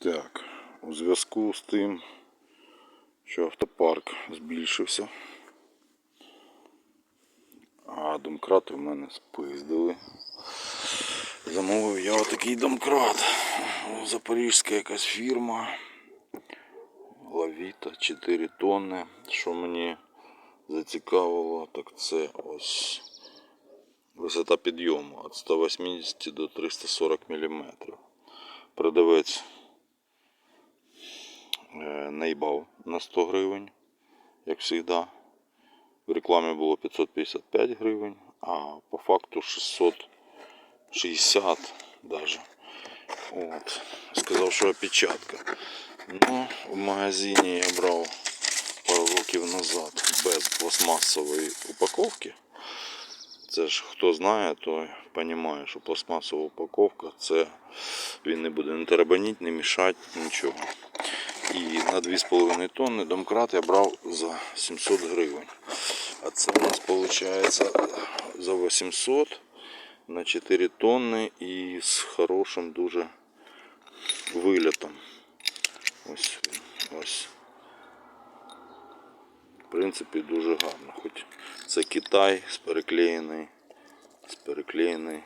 Так, у зв'язку з тим, що автопарк збільшився, а домкрати в мене спиздили. Замовив я отакий домкрат. Запорізька якась фірма. Лавіта 4 тонни. Що мені зацікавило, так це ось висота підйому від 180 до 340 мм. Продавець е, наїбав на 100 гривень, як завжди. В рекламі було 555 гривень, а по факту 660 даже. От. Сказав, що опечатка. Ну, в магазині я брав пару років назад без пластмасової упаковки. Це ж хто знає, той розуміє, що пластмасова упаковка це він не буде не тарабаніть, не мішати, нічого. І на 2,5 тонни домкрат я брав за 700 гривень. А це у нас виходить за 800 на 4 тонни і з хорошим дуже вилітом. Ось ось. В принципі, дуже гарно. Хоч це Китай з переклеєний, з переклеєний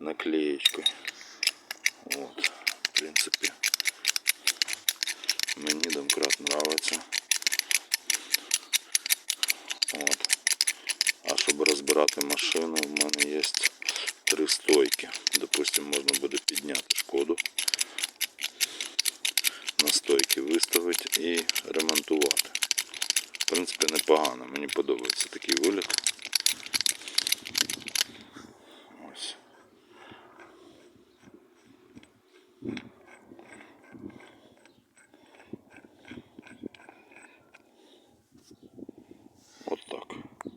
наклеєчкою. От, в принципі, мені домкрат нравиться. От. А щоб розбирати машину, в мене є три стойки. Допустим, можна буде підняти шкоду, на стойки виставити і ремонтувати. В принципі, непогано. Мені подобається такий виліт.